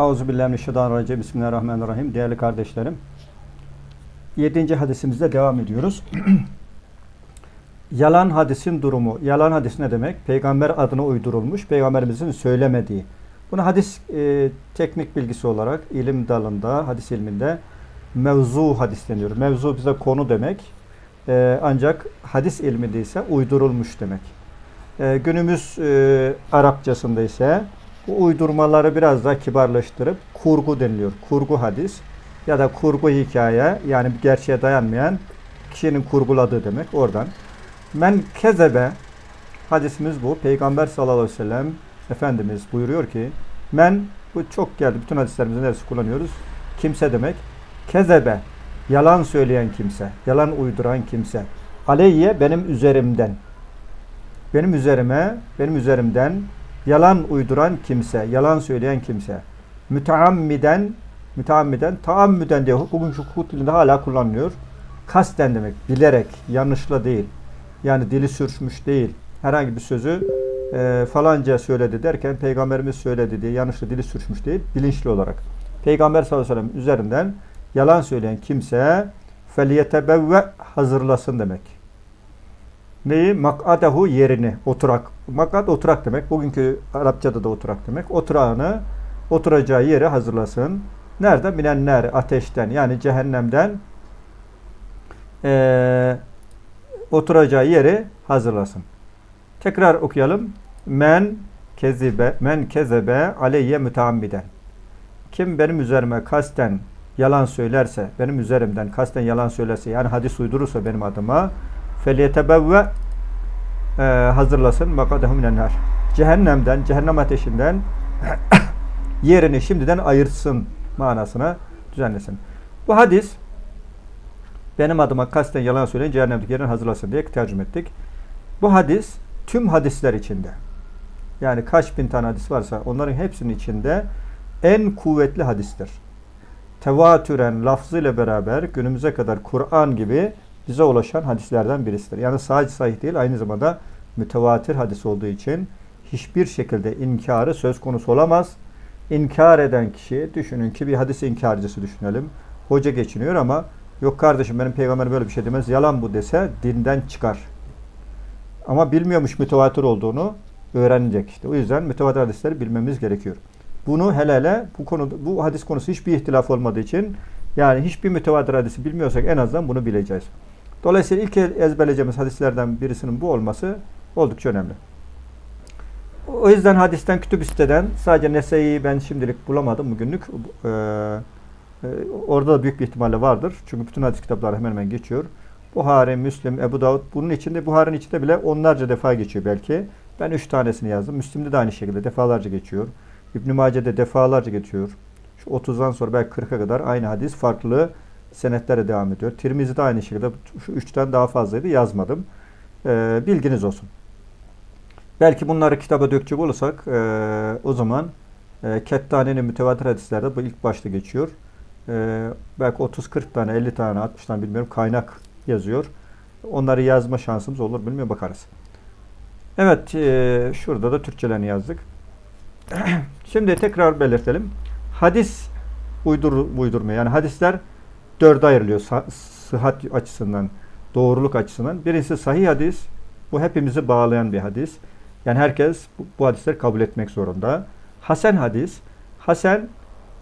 Euzubillahimineşşeytanirracim. Bismillahirrahmanirrahim. Değerli kardeşlerim. Yedinci hadisimizde devam ediyoruz. Yalan hadisin durumu. Yalan hadis ne demek? Peygamber adına uydurulmuş, peygamberimizin söylemediği. Bunu hadis e, teknik bilgisi olarak ilim dalında, hadis ilminde mevzu hadis deniyor. Mevzu bize konu demek. E, ancak hadis ilminde ise uydurulmuş demek. E, günümüz e, Arapçasında ise bu uydurmaları biraz daha kibarlaştırıp kurgu deniliyor. Kurgu hadis ya da kurgu hikaye yani bir gerçeğe dayanmayan kişinin kurguladığı demek oradan. Men kezebe hadisimiz bu. Peygamber sallallahu aleyhi ve sellem Efendimiz buyuruyor ki men bu çok geldi. Bütün hadislerimizde neresi kullanıyoruz? Kimse demek. Kezebe yalan söyleyen kimse, yalan uyduran kimse. Aleyye benim üzerimden. Benim üzerime, benim üzerimden yalan uyduran kimse, yalan söyleyen kimse. Müteammiden, müteammiden, taammüden diye bugün şu hukuk dilinde hala kullanılıyor. Kasten demek, bilerek, yanlışla değil. Yani dili sürçmüş değil. Herhangi bir sözü e, falanca söyledi derken peygamberimiz söyledi diye yanlışla dili sürçmüş değil, bilinçli olarak. Peygamber sallallahu aleyhi ve sellem üzerinden yalan söyleyen kimse feliyetebevve hazırlasın demek. Neyi? Mak'adehu yerini, oturak. Mak'ad oturak demek. Bugünkü Arapçada da oturak demek. Oturağını, oturacağı yeri hazırlasın. Nerede? Minenler, ateşten yani cehennemden eee oturacağı yeri hazırlasın. Tekrar okuyalım. Men kezibe men kezebe aleyye müteammiden. Kim benim üzerime kasten yalan söylerse, benim üzerimden kasten yalan söylerse yani hadis uydurursa benim adıma feliyetebevve e, hazırlasın makadehu minenler. Cehennemden, cehennem ateşinden yerini şimdiden ayırsın manasına düzenlesin. Bu hadis benim adıma kasten yalan söyleyen cehennemdeki yerini hazırlasın diye tercüme ettik. Bu hadis tüm hadisler içinde. Yani kaç bin tane hadis varsa onların hepsinin içinde en kuvvetli hadistir. Tevatüren lafzıyla beraber günümüze kadar Kur'an gibi bize ulaşan hadislerden birisidir. Yani sadece sahih değil aynı zamanda mütevatir hadis olduğu için hiçbir şekilde inkarı söz konusu olamaz. İnkar eden kişi düşünün ki bir hadis inkarcısı düşünelim. Hoca geçiniyor ama yok kardeşim benim peygamber böyle bir şey demez yalan bu dese dinden çıkar. Ama bilmiyormuş mütevatir olduğunu öğrenecek işte. O yüzden mütevatir hadisleri bilmemiz gerekiyor. Bunu hele hele bu konu bu hadis konusu hiçbir ihtilaf olmadığı için yani hiçbir mütevatir hadisi bilmiyorsak en azından bunu bileceğiz. Dolayısıyla ilk ezberleyeceğimiz hadislerden birisinin bu olması oldukça önemli. O yüzden hadisten kütüb siteden sadece Nese'yi ben şimdilik bulamadım bugünlük. Ee, orada da büyük bir ihtimalle vardır. Çünkü bütün hadis kitapları hemen hemen geçiyor. Buhari, Müslim, Ebu Davud bunun içinde Buhari'nin içinde bile onlarca defa geçiyor belki. Ben üç tanesini yazdım. Müslim'de de aynı şekilde defalarca geçiyor. İbn-i Mace'de defalarca geçiyor. Şu 30'dan sonra belki 40'a kadar aynı hadis farklı senetlere devam ediyor. Tirmizi'de aynı şekilde şu üçten daha fazlaydı yazmadım. Ee, bilginiz olsun. Belki bunları kitaba dökecek olursak e, o zaman e, Kettani'nin mütevatir hadislerde bu ilk başta geçiyor. E, belki 30-40 tane, 50 tane, 60 tane bilmiyorum kaynak yazıyor. Onları yazma şansımız olur bilmiyorum bakarız. Evet e, şurada da Türkçelerini yazdık. Şimdi tekrar belirtelim. Hadis uydur, uydurma yani hadisler dörde ayrılıyor sıhhat açısından, doğruluk açısından. Birincisi sahih hadis. Bu hepimizi bağlayan bir hadis. Yani herkes bu, bu hadisleri kabul etmek zorunda. Hasen hadis. Hasen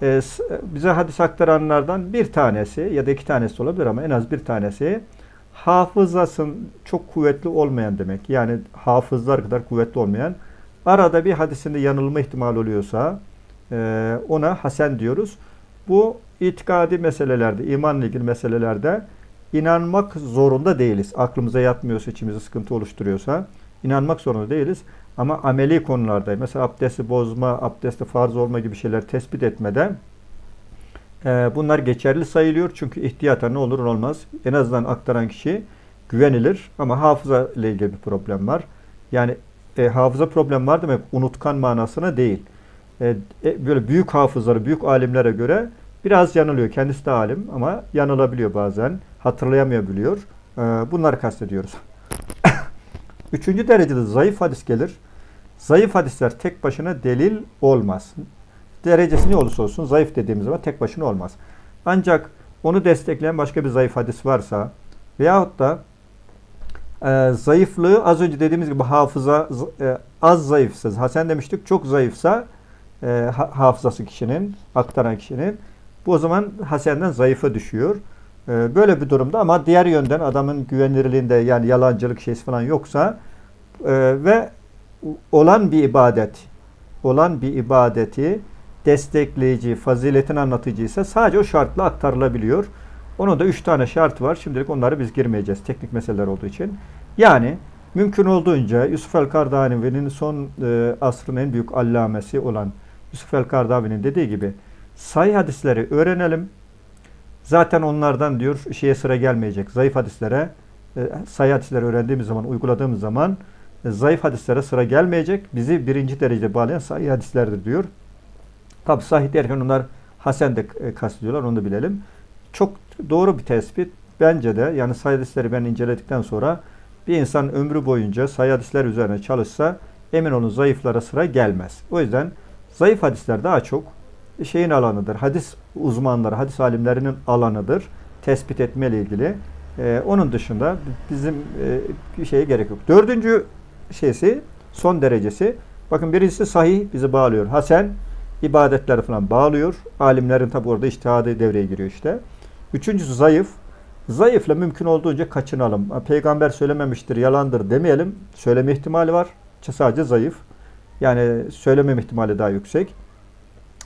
e, bize hadis aktaranlardan bir tanesi ya da iki tanesi olabilir ama en az bir tanesi hafızasın çok kuvvetli olmayan demek. Yani hafızlar kadar kuvvetli olmayan. Arada bir hadisinde yanılma ihtimali oluyorsa e, ona hasen diyoruz. Bu itikadi meselelerde, imanla ilgili meselelerde inanmak zorunda değiliz. Aklımıza yatmıyorsa, içimize sıkıntı oluşturuyorsa inanmak zorunda değiliz. Ama ameli konularda mesela abdesti bozma, abdesti farz olma gibi şeyler tespit etmeden e, bunlar geçerli sayılıyor. Çünkü ihtiyata ne olur olmaz. En azından aktaran kişi güvenilir. Ama hafıza ile ilgili bir problem var. Yani e, hafıza problem var demek unutkan manasına değil. E, e, böyle büyük hafızları, büyük alimlere göre biraz yanılıyor. Kendisi de alim ama yanılabiliyor bazen. Hatırlayamayabiliyor. E, bunları kastediyoruz. Üçüncü derecede zayıf hadis gelir. Zayıf hadisler tek başına delil olmaz. derecesi ne olursa olsun zayıf dediğimiz zaman tek başına olmaz. Ancak onu destekleyen başka bir zayıf hadis varsa veyahut da e, zayıflığı az önce dediğimiz gibi hafıza e, az zayıfsa, Hasan demiştik çok zayıfsa e, ha, hafızası kişinin, aktaran kişinin bu o zaman Hasen'den zayıfa düşüyor. E, böyle bir durumda ama diğer yönden adamın güvenilirliğinde yani yalancılık şeysi falan yoksa e, ve olan bir ibadet, olan bir ibadeti destekleyici, faziletin anlatıcı ise sadece o şartla aktarılabiliyor. Onun da üç tane şart var. Şimdilik onları biz girmeyeceğiz. Teknik meseleler olduğu için. Yani mümkün olduğunca Yusuf el-Kardani'nin son e, asrın en büyük allamesi olan Yusuf el-Kardavi'nin dediği gibi sayı hadisleri öğrenelim. Zaten onlardan diyor şeye sıra gelmeyecek. Zayıf hadislere e, sayı hadisleri öğrendiğimiz zaman, uyguladığımız zaman e, zayıf hadislere sıra gelmeyecek. Bizi birinci derece bağlayan sayı hadislerdir diyor. Tabi sahih derken onlar hasen de e, kastediyorlar onu da bilelim. Çok doğru bir tespit. Bence de yani sayı hadisleri ben inceledikten sonra bir insan ömrü boyunca sayı hadisler üzerine çalışsa emin olun zayıflara sıra gelmez. O yüzden zayıf hadisler daha çok şeyin alanıdır. Hadis uzmanları, hadis alimlerinin alanıdır. Tespit etme ile ilgili. Ee, onun dışında bizim e, şeye gerek yok. Dördüncü şeysi, son derecesi. Bakın birincisi sahih bizi bağlıyor. Hasen ibadetleri falan bağlıyor. Alimlerin tabi orada iştihadı devreye giriyor işte. Üçüncüsü zayıf. Zayıfla mümkün olduğunca kaçınalım. Peygamber söylememiştir, yalandır demeyelim. Söyleme ihtimali var. Sadece zayıf. Yani söylemem ihtimali daha yüksek.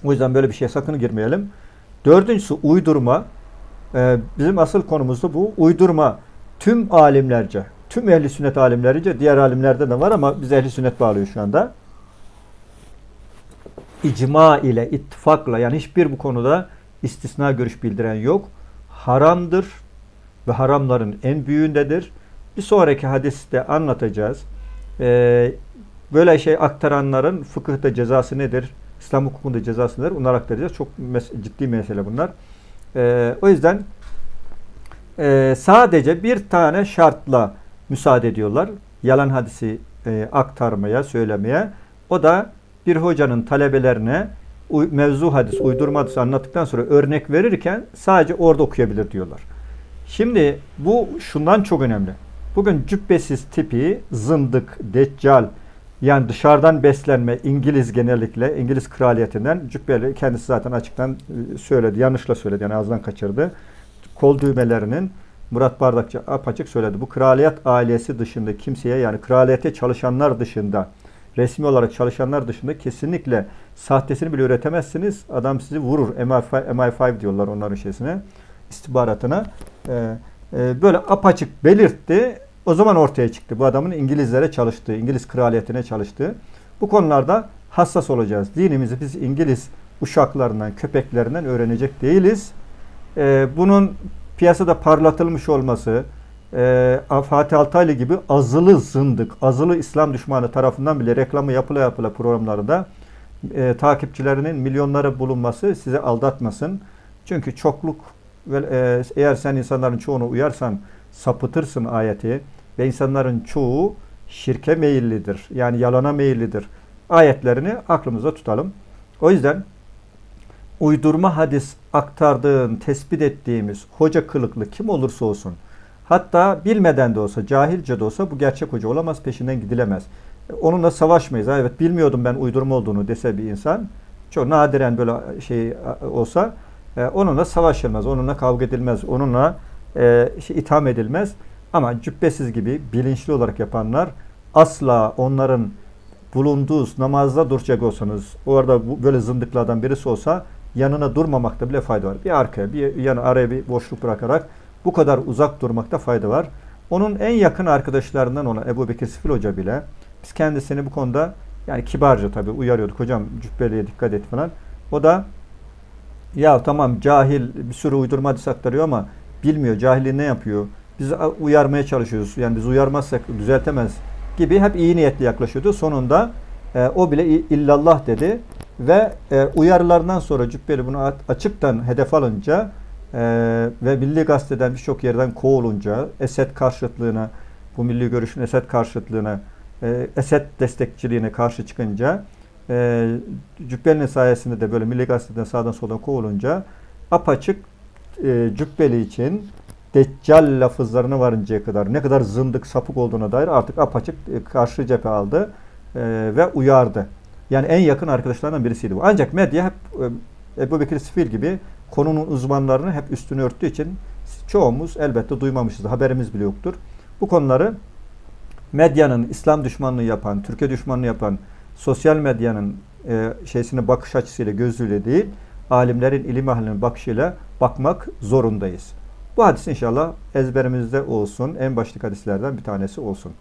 O yüzden böyle bir şeye sakın girmeyelim. Dördüncüsü uydurma. Ee, bizim asıl konumuz da bu. Uydurma. Tüm alimlerce, tüm ehli sünnet alimlerince, diğer alimlerde de var ama biz ehli sünnet bağlıyor şu anda. İcma ile, ittifakla yani hiçbir bu konuda istisna görüş bildiren yok. Haramdır ve haramların en büyüğündedir. Bir sonraki hadiste anlatacağız. Ee, böyle şey aktaranların fıkıhta cezası nedir? İslam hukukunda cezası nedir? Onları aktaracağız. Çok mes- ciddi mesele bunlar. Ee, o yüzden e, sadece bir tane şartla müsaade ediyorlar. Yalan hadisi e, aktarmaya, söylemeye. O da bir hocanın talebelerine mevzu hadis, uydurma hadis anlattıktan sonra örnek verirken sadece orada okuyabilir diyorlar. Şimdi bu şundan çok önemli. Bugün cübbesiz tipi, zındık, deccal, yani dışarıdan beslenme İngiliz genellikle, İngiliz kraliyetinden cübbeli kendisi zaten açıktan e, söyledi, yanlışla söyledi yani ağzından kaçırdı. Kol düğmelerinin Murat Bardakçı apaçık söyledi. Bu kraliyet ailesi dışında kimseye yani kraliyete çalışanlar dışında resmi olarak çalışanlar dışında kesinlikle sahtesini bile üretemezsiniz. Adam sizi vurur. MI5, MI5 diyorlar onların şeysine, istihbaratına. Ee, e, böyle apaçık belirtti. O zaman ortaya çıktı. Bu adamın İngilizlere çalıştığı, İngiliz kraliyetine çalıştığı. Bu konularda hassas olacağız. Dinimizi biz İngiliz uşaklarından, köpeklerinden öğrenecek değiliz. Ee, bunun piyasada parlatılmış olması, e, Fatih Altaylı gibi azılı zındık, azılı İslam düşmanı tarafından bile reklamı yapıla yapıla programlarda e, takipçilerinin milyonlara bulunması size aldatmasın. Çünkü çokluk ve e, eğer sen insanların çoğunu uyarsan sapıtırsın ayeti ve insanların çoğu şirke meyillidir. Yani yalana meyillidir. Ayetlerini aklımızda tutalım. O yüzden uydurma hadis aktardığın, tespit ettiğimiz hoca kılıklı kim olursa olsun Hatta bilmeden de olsa, cahilce de olsa bu gerçek hoca olamaz, peşinden gidilemez. Onunla savaşmayız. Evet bilmiyordum ben uydurma olduğunu dese bir insan, çok nadiren böyle şey olsa e, onunla savaşılmaz, onunla kavga edilmez, onunla e, şey, itham edilmez. Ama cübbesiz gibi bilinçli olarak yapanlar asla onların bulunduğu namazda duracak olsanız, orada bu, böyle zındıklardan birisi olsa yanına durmamakta bile fayda var. Bir arkaya, bir yanı araya bir boşluk bırakarak bu kadar uzak durmakta fayda var. Onun en yakın arkadaşlarından olan Ebu Bekir Sifil Hoca bile biz kendisini bu konuda yani kibarca tabii uyarıyorduk. Hocam cübbeliye dikkat et falan. O da ya tamam cahil bir sürü uydurma hadis aktarıyor ama bilmiyor. Cahili ne yapıyor? Biz uyarmaya çalışıyoruz. Yani biz uyarmazsak düzeltemez gibi hep iyi niyetli yaklaşıyordu. Sonunda e, o bile illallah dedi ve e, uyarılarından sonra Cübbeli bunu açıktan hedef alınca ee, ve Milli Gazete'den birçok yerden kovulunca Esed karşıtlığına, bu milli görüşün Esed karşıtlığına, e, Esed destekçiliğine karşı çıkınca e, e, Cübbeli'nin sayesinde de böyle Milli Gazete'den sağdan soldan kovulunca apaçık e, Cübbeli için Deccal lafızlarına varıncaya kadar ne kadar zındık sapık olduğuna dair artık apaçık e, karşı cephe aldı e, ve uyardı. Yani en yakın arkadaşlarından birisiydi bu. Ancak medya hep e, Ebu Bekir Sifil gibi konunun uzmanlarını hep üstünü örttüğü için çoğumuz elbette duymamışız. Haberimiz bile yoktur. Bu konuları medyanın İslam düşmanlığı yapan, Türkiye düşmanlığı yapan sosyal medyanın e, şeysine bakış açısıyla gözüyle değil, alimlerin ilim ahlinin bakışıyla bakmak zorundayız. Bu hadis inşallah ezberimizde olsun. En başlık hadislerden bir tanesi olsun.